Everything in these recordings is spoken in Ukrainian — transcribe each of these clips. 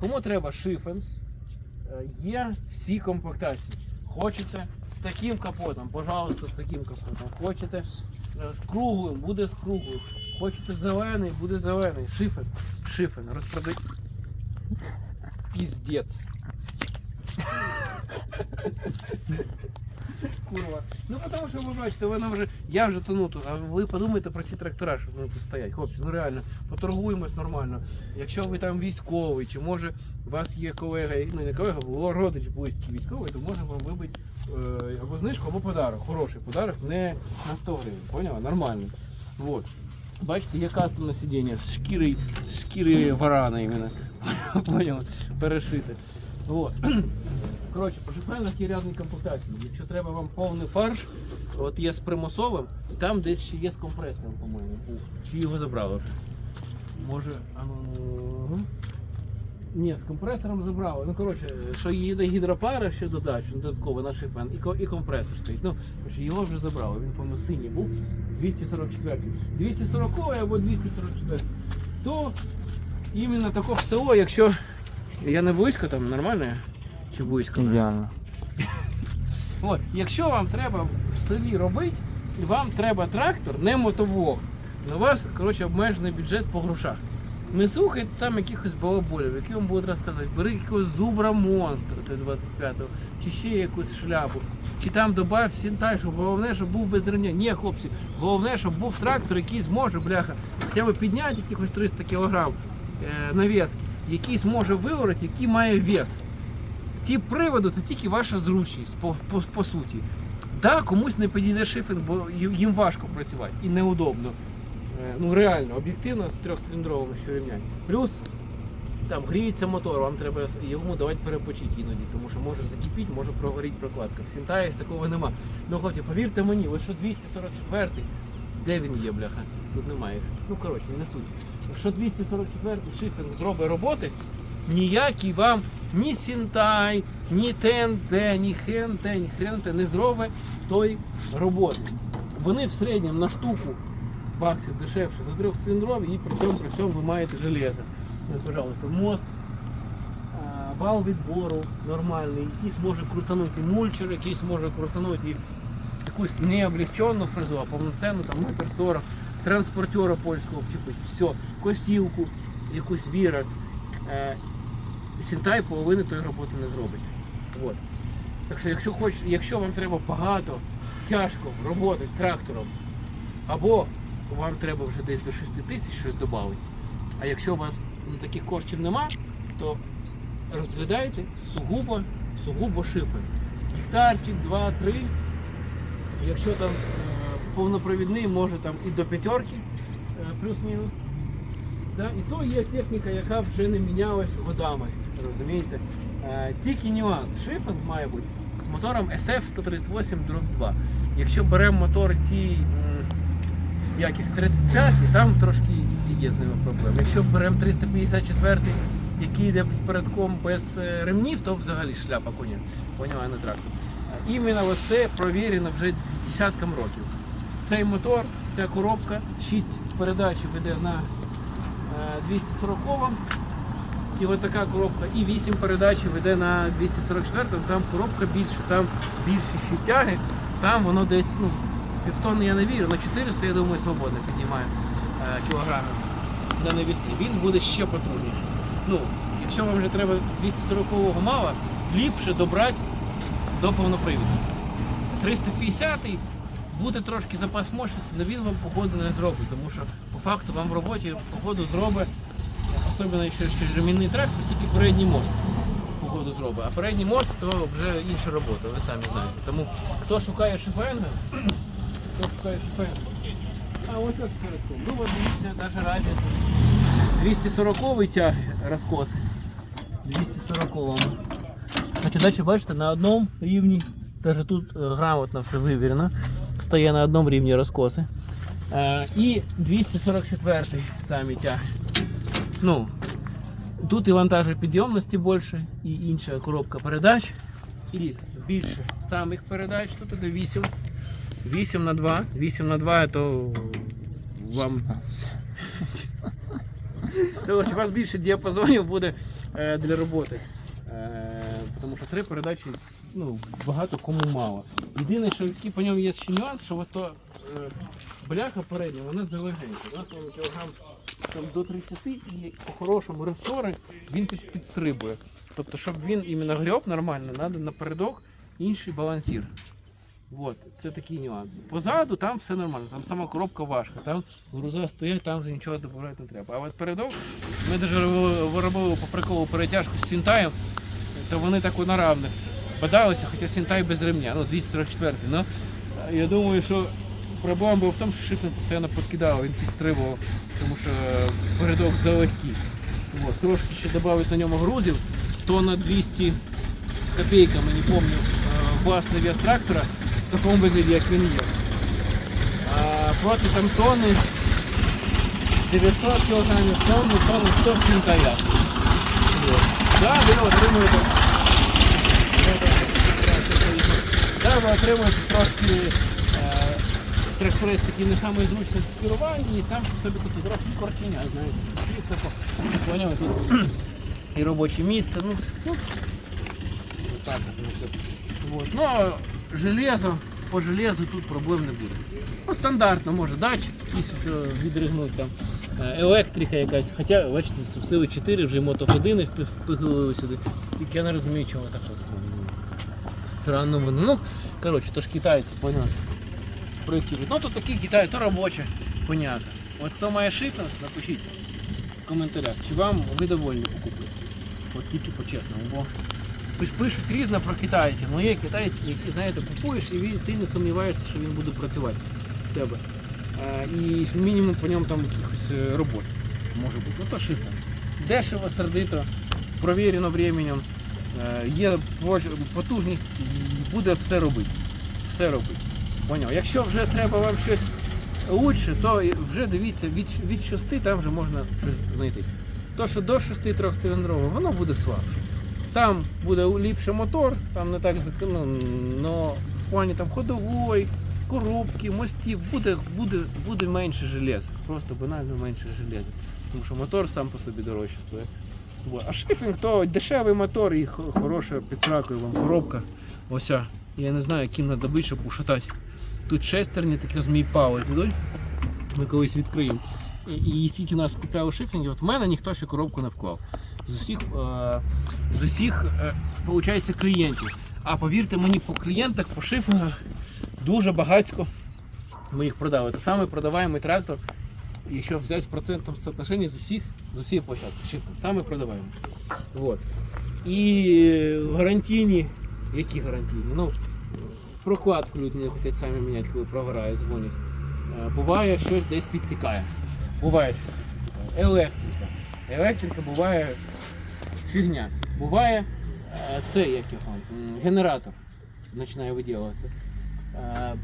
Кому треба шифен, е, є всі комплектації. Хочете з таким капотом, пожалуйста, з таким капотом. Хочете з круглим, буде з круглим. Хочете зелений, буде зелений. Шифен, шифен, розпродай. Піздець. Курва. Ну тому що ви бачите, вона вже. Я вже тону тут, а ви подумайте про ці трактора, що вони тут стоять. Хлопці, ну реально, поторгуємось нормально. Якщо ви там військовий, чи може у вас є колега, ну не колега, бо родич близький військовий, то може вам вибити е, або знижку, або подарок. Хороший подарок, не на 100 гривень. Поняла? Нормально. Вот. Бачите, є кастомне сидіння, з шкіри, шкіри варана іменно. Поняла? Перешите. Вот. Коротше, по шифенах є різні комплектації. Якщо треба вам повний фарш, от є з примусовим, і там десь ще є з компресором, по-моєму. Чи його забрали? Може, а ну. Ні, з компресором забрали. Ну, коротше, що їде гідропара ще додачу, додатково на шифен, і, і компресор стоїть. Ну, коротше, його вже забрали. Він, по-моєму, синій був. 244. 240 або 244. То іменно таке село, якщо я не близько, там нормально я? чи близько? Ідеально. От, якщо вам треба в селі робити, і вам треба трактор, не мотоблок, у вас коротше, обмежений бюджет по грошах. Не слухайте там якихось балаболів, які вам будуть розказувати, бери якогось зубра монстра Т-25, чи ще якусь шляпу, чи там добав сінтай, щоб головне, щоб був без ремня. Ні, хлопці, головне, щоб був трактор, який зможе, бляха, хоча б підняти якихось 300 кг е, навіс, який зможе виворити, який має вес. Тип приводу це тільки ваша зручність, по, по, по суті. Да, комусь не підійде шифінг, бо їм важко працювати і неудобно. Е, Ну реально, об'єктивно з трьохциліндровим що рівнянь. Плюс там гріється мотор, вам треба йому давати перепочити іноді, тому що може закипіти, може прогоріти прокладка. В Сінтаях такого нема. Ну хлопці, повірте мені, ось що 244 де він є, бляха? Тут немає. Ну коротше, не суть. Що 244 шифінг зробить роботи, ніякий вам ні Сінтай, ні ТНТ, ні ХНТ, ні ХНТ не зробить той роботи. Вони в середньому на штуку баксів дешевше за трьохциліндрові і при цьому при цьому ви маєте железо. Ось, пожалуйста, мост, вал відбору нормальний, якийсь може крутанути мульчер, якийсь може крутанути якусь не облегчену фрезу, а повноцінну там метр сорок, транспортера польського вчепить, все, косілку, якусь віракс. Е, Сінтай половини тої роботи не зробить. От. Так що, якщо, хоч, якщо вам треба багато, тяжко роботи трактором, або вам треба вже десь до 6 тисяч щось додати, а якщо у вас таких коштів нема, то розглядайте сугубо, сугубо шифер. Гектарчик, 2-3. Якщо там е, повнопровідний, може там і до п'ятерки, е, плюс-мінус. І то є техніка, яка вже не мінялась годами. Розумієте? Е, тільки нюанс. Шифен має бути з мотором SF138 2. Якщо беремо мотори ці яких 35, там трошки є з ними проблеми. Якщо беремо 354, який йде з передком без ремнів, то взагалі шляпа коня. Поняла, не трактор. Е, Іменно оце провірено вже десяткам років. Цей мотор, ця коробка, 6 передач веде на е, 240 і от така коробка, і 8 передач веде на 244, там коробка більше, там більше ще тяги, там воно десь, ну, півтонни я не вірю, на 400, я думаю, свободно піднімає е, кілограмів на навісні. Він буде ще потужніший. Ну, якщо вам вже треба 240-го мало, ліпше добрати до повноприводу. 350 буде трошки запас мощності, але він вам походу не зробить, тому що по факту вам в роботі походу зробить, особливо якщо ще ремінний трактор, тільки передній мост походу зробить. А передній мост то вже інша робота, ви самі знаєте. Тому хто шукає шифенга, хто шукає шифенга. А ось ось передком. Ну от дивіться, навіть різниця. 240-й тяг розкоси. 240-му. Значить, далі бачите, на одному рівні, навіть тут е, грамотно все вивірено, стає на одному рівні розкоси. Е, і 244 самі тяги. Ну, тут і вантажопідйомності більше, і інша коробка передач, і більше самих передач. Тут іде 8. 8 на 2. 8 на 2 то вам 16. Коротше, у вас більше діапазонів буде е, для роботи. Тому що три передачі ну, багато кому мало. Єдине, що який по ньому є ще нюанс, що ото, е, бляха передня, вона залегенька. Вона там кілограм там, до 30 і по-хорошому ресори він під, підстрибує. Тобто, щоб він іменно греб нормально, треба напередок інший балансір. Вот, це такі нюанси. Позаду там все нормально, там сама коробка важка, там груза стоять, там вже нічого добавляти не треба. А от передок, ми навіть робили по приколу перетяжку з Сінтаєм, то вони так на равних бодалися, хоча Сінтай без ремня, ну 244 ну, я думаю, що проблема була в тому, що шифінг постійно підкидав, він підстрибував, тому що передок залегкий. Вот, трошки ще додали на ньому грузів, то на 200 з копійками, не пам'ятаю, е, власний вес трактора в такому вигляді, як він є. А проти там тони 900 кг, тонни, тонни 100 в сінтаях. Вот. Да, ви отримуєте. Да, ви отримуєте трошки е, тракторист не самий зручний в керуванні і сам собі тут трохи корченя, знаєте, поняв, тут і робоче місце, ну, ну так ну. Ну, железо, по железу тут проблем не буде. Ну, стандартно може датчик, якийсь що відригнуть там. е, Електрика якась, хоча, бачите, сили 4 вже мотоходини впи- впихнули сюди. Тільки я не розумію, чого так от. Странно воно. Ну, коротше, то ж китайці, понятно. Проєктують. Ну, то такі Китай, то робоче, понятно. От хто має шифр, напишіть в коментарях, чи вам ви довольні покупки. От тільки по-чесному, бо пиш- пишуть різно про китайців. Ну є китайці, які, знаєте, купуєш і ти не сумніваєшся, що він буде працювати в тебе. Е, і мінімум по ньому там якихось е, робот може бути. Ну то шифр. Дешево, сердито, провірено временем, є потужність буде все робити. Все робити. Поняв. Якщо вже треба вам щось лучше, то вже дивіться від, від 6 там вже можна щось знайти. То, що до 6 трьохциліндрового, воно буде слабше. Там буде ліпше мотор, там не так ну, но в плані там ходової, коробки, мостів буде, буде, буде менше железа. Просто банально менше железа. Тому що мотор сам по собі дорожче стоїть. А шифінг то дешевий мотор і хороша під сракою вам коробка. Ося. Я не знаю, яким треба бути, щоб ушатати. Тут шестерні, такі змій палець ідуть. Ми колись відкриємо. І, і скільки нас купляли шифінгів, от в мене ніхто ще коробку не вклав. З усіх, е, з усіх е, виходить, клієнтів. А повірте мені, по клієнтах, по шифінгах дуже багатько ми їх продали. Це саме продаваємий трактор, якщо взяти в процентному соотношенні з усіх, з усієї площадки. Шифінг, саме продаваємо. Вот. І гарантійні, які гарантійні? Ну, прокладку люди не хочуть самі міняти, коли прогорає, дзвонять. Е, Буває щось десь підтікає. Буває щось. Електрика. Електрика буває фігня. Буває е, це як його, генератор починає виділюватися. Е,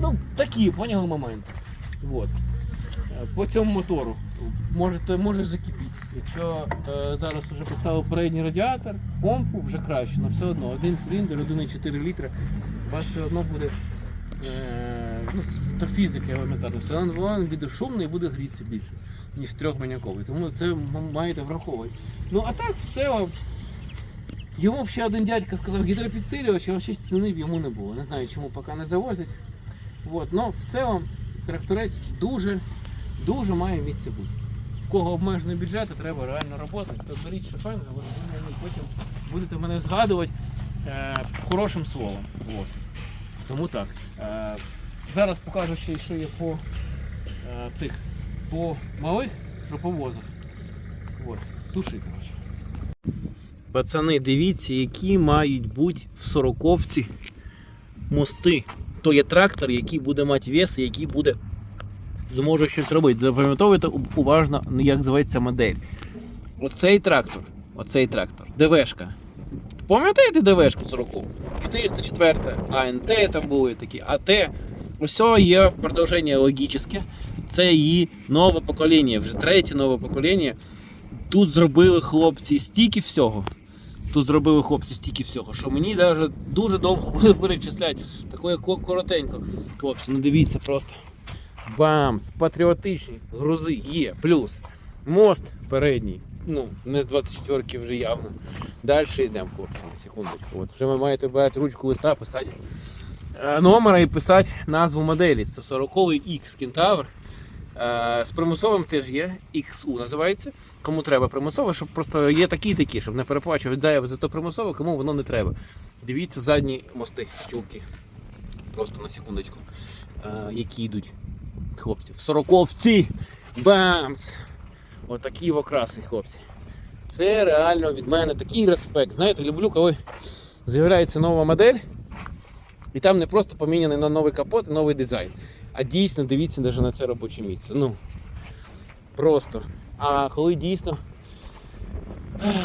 Ну, такі, поняли моменти. Вот. По цьому мотору може, то може закипіти. Якщо е, зараз вже поставив передній радіатор, помпу вже краще, але все одно один циліндр, 1,4 літра, у вас все одно буде е, ну, то фізика елементарна, все одно він буде шумний і буде грітися більше, ніж трьохманяковий. Тому це маєте враховувати. Ну а так все. Йому ще один дядька сказав гідропідсилювач, його ще цінив йому не було. Не знаю, чому поки не завозять. Вот. Но в цілому тракторець дуже, дуже має місце бути. В кого обмежений бюджет, треба реально роботи, то беріть шофен, а ви потім будете мене згадувати е, хорошим словом. Вот. Тому так. Е, зараз покажу ще, що є по е, цих по малих, що по возах. Вот. Туши, коротше. Пацани, дивіться, які мають бути в сороковці мости. То є трактор, який буде мати вес, який буде зможе щось робити. Запам'ятовуйте уважно, як зветься модель. Оцей трактор, оцей трактор, ДВшка. Пам'ятаєте ДВшку 40? 404 АНТ там були такі, АТ. Ось є продовження логічне. Це її нове покоління, вже третє нове покоління. Тут зробили хлопці стільки всього. Тут зробили хлопці стільки всього, що мені навіть дуже довго буде перечисляти. Такое коротенько. Хлопці, ну дивіться просто. Бамс, патріотичні грузи є. Плюс мост передній. ну, не з 24-ки вже явно. Далі йдемо, хлопці, на секундочку. От вже ви маєте брати ручку листа, писати е, номера і писати назву моделі. Це 40-й X Kentaur. Е, З примусовим теж є, XU називається. Кому треба примусове, щоб просто є такі такі, щоб не переплачувати заяви за то примусове, кому воно не треба. Дивіться задні мости, тюлки. Просто на секундочку. Е, які йдуть хлопці. В сороковці! Бамс! Отакі окраси, хлопці. Це реально від мене такий респект. Знаєте, люблю, коли з'являється нова модель, і там не просто поміняний на новий капот і новий дизайн. А дійсно дивіться навіть на це робоче місце. Ну, просто. А коли дійсно,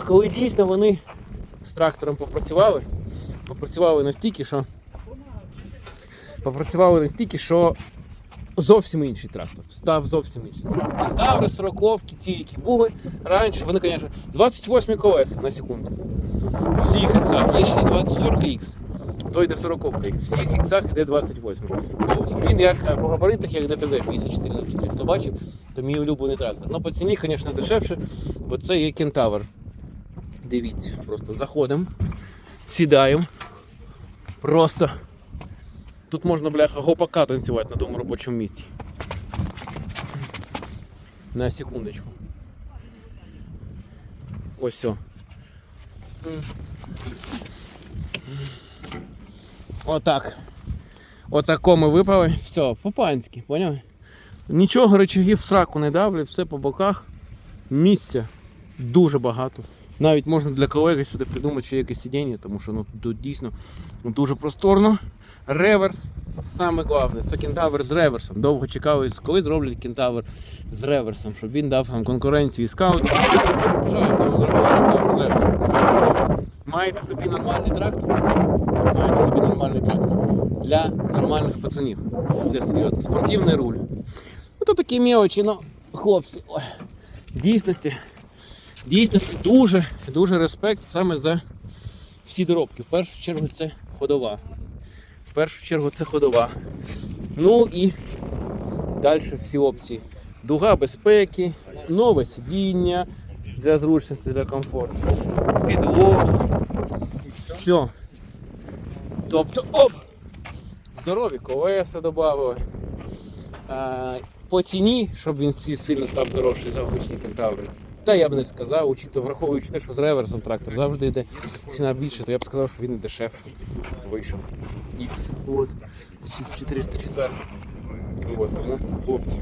коли дійсно вони з трактором попрацювали, попрацювали настільки, що попрацювали настільки, що зовсім інший трактор. Став зовсім інший. Кентаври, сороковки, ті, які були раніше, вони, звісно, 28 колеса на секунду. Всіх іксах. Є ще 24 X. То йде 40 X. В всіх іксах йде 28 колеса. Він як по габаритах, як ДТЗ 5404. Хто бачив, то мій улюблений трактор. Ну по ціні, звісно, дешевше, бо це є кентавр. Дивіться, просто заходимо, сідаємо. Просто. Тут можна, бляха, гопака танцювати на тому робочому місці. На секундочку. Ось все. Отак. Отако ми випали. Все, по-панськи, поняли? Нічого речагів сраку не давлять, все по боках. Місця дуже багато. Навіть можна для колеги сюди придумати ще якесь сидіння, тому що ну, тут дійсно дуже просторно. Реверс. Саме головне, це кентавр з реверсом. Довго чекали, коли зроблять кентавр з реверсом, щоб він дав нам конкуренцію і скаутів. Пожалуйста, зробили кентавр з реверсом. Маєте собі нормальний трактор? Маєте собі нормальний трактор. Для нормальних пацанів. Для серйозних. Спортивний руль. Ото такі мелочі, ну, хлопці. Ой. В дійсності, дійсності дуже, дуже респект саме за всі доробки. В першу чергу це ходова. В першу чергу це ходова. Ну і далі всі опції. Дуга безпеки, нове сидіння для зручності, для комфорту. Підлог. Все. Тобто, оп! Здорові колеса додали. По ціні, щоб він сильно став дорожчий за обичні кентаври. Та я б не сказав, учитывая, враховуючи те, що з реверсом трактор завжди йде ціна більше, то я б сказав, що він дешевший вийшов. Ікс. От. З 404. От, тому хлопці.